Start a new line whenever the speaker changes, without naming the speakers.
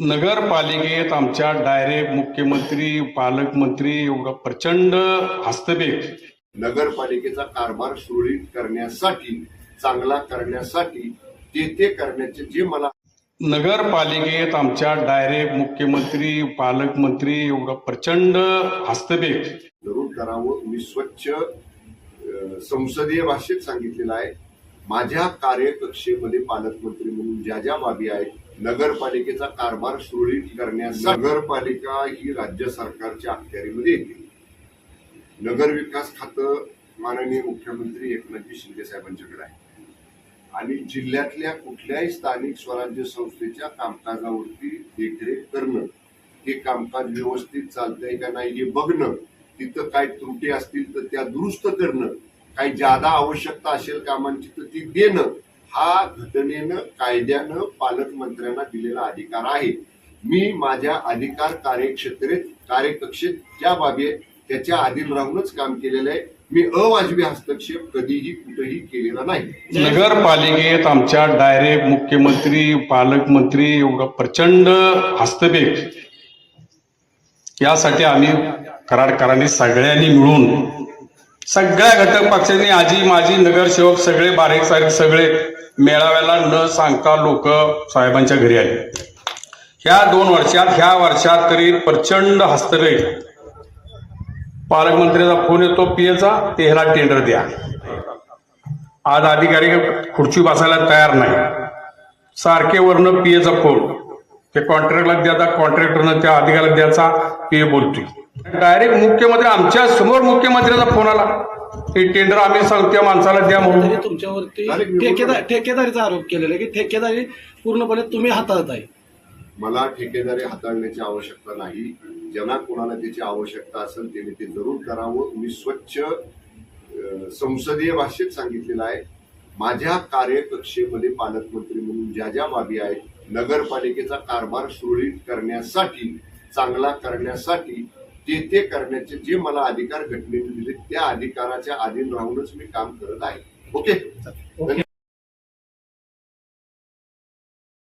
नगरपालिकेत आमच्या डायरेक्ट मुख्यमंत्री पालकमंत्री एवढं प्रचंड हस्तक्षेप.
नगरपालिकेचा कारभार सुरळीत करण्यासाठी चांगला करण्यासाठी ते ते करण्याचे जे मला
नगरपालिकेत आमच्या डायरेक्ट मुख्यमंत्री पालकमंत्री एवढं प्रचंड हस्तक्षेप.
जरूर करावं. मी स्वच्छ संसदीय भाषेत सांगितलेलं आहे. माझ्या कार्यकक्षेमध्ये पालकमंत्री म्हणून ज्या ज्या बाबी आहेत नगरपालिकेचा कारभार सुरळीत करण्यासाठी नगरपालिका ही राज्य सरकारच्या अखत्यारीमध्ये येते. नगर विकास खातं माननीय मुख्यमंत्री एकनाथजी शिंदे साहेबांच्याकडे आहे. आणि जिल्ह्यातल्या कुठल्याही स्थानिक स्वराज्य संस्थेच्या कामकाजावरती देखरेख करणं हे कामकाज व्यवस्थित चालतंय का नाही हे बघणं तिथं काय त्रुटी असतील तर त्या दुरुस्त करणं काही जादा आवश्यकता असेल कामांची तर ती देणं हा घटनेनं कायद्यानं पालकमंत्र्यांना दिलेला अधिकार आहे. मी माझ्या अधिकार कार्यक्षेत्रेत कार्यकक्षेत ज्या बाबी आहेत त्याच्या आधीन राहूनच काम केलेलं आहे. मी अवाजवी हस्तक्षेप कधीही कुठेही केलेला नाही.
नगरपालिकेत आमच्या डायरेक्ट मुख्यमंत्री पालकमंत्री एवढं प्रचंड हस्तक्षेप यासाठी आम्ही कराडकरांनी सगळ्यांनी मिळून सगळ्या घटक पक्षांनी आजी माजी नगरसेवक सगळे बारीक सारीक सगळे मेळाव्याला न सांगता लोक साहेबांच्या घरी आले. ह्या दोन वर्षात ह्या वर्षात तरी प्रचंड हस्तक्षेप पालकमंत्र्याचा फोन येतो पीएचा ते ह्याला टेंडर द्या. आज अधिकारी खुर्ची बसायला तयार नाही. सारखे वरनं पीएचा फोन. ते कॉन्ट्रॅक्टला द्याचा कॉन्ट्रॅक्टरनं त्या अधिकाऱ्याला द्यायचा पीए बोलतोय डायरेक्ट मुख्यमंत्री आमच्यासमोर मुख्यमंत्र्याचा फोन आला. हे टेंडर आम्ही सांगतो त्या माणसाला द्या म्हणून.
तरी तुमच्यावरती ठेकेदार ठेकेदारीचा आरोप केलेला आहे की ठेकेदारी पूर्णपणे तुम्ही हाताळत आहे.
मला ठेकेदारी हाताळण्याची आवश्यकता नाही. ज्यांना कोणाला त्याची आवश्यकता असेल त्याने ते जरूर करावं. मी स्वच्छ संसदीय भाषेत सांगितलेलं आहे. माझ्या कार्यकक्षेमध्ये पालकमंत्री म्हणून ज्या ज्या बाबी आहेत नगरपालिकेचा कारभार सुरळीत करण्यासाठी चांगला करण्यासाठी ते ते करण्याचे जे मला अधिकार घटनेने दिले त्या अधिकाराच्या अधीन राहूनच मी काम करत आहे. ओके?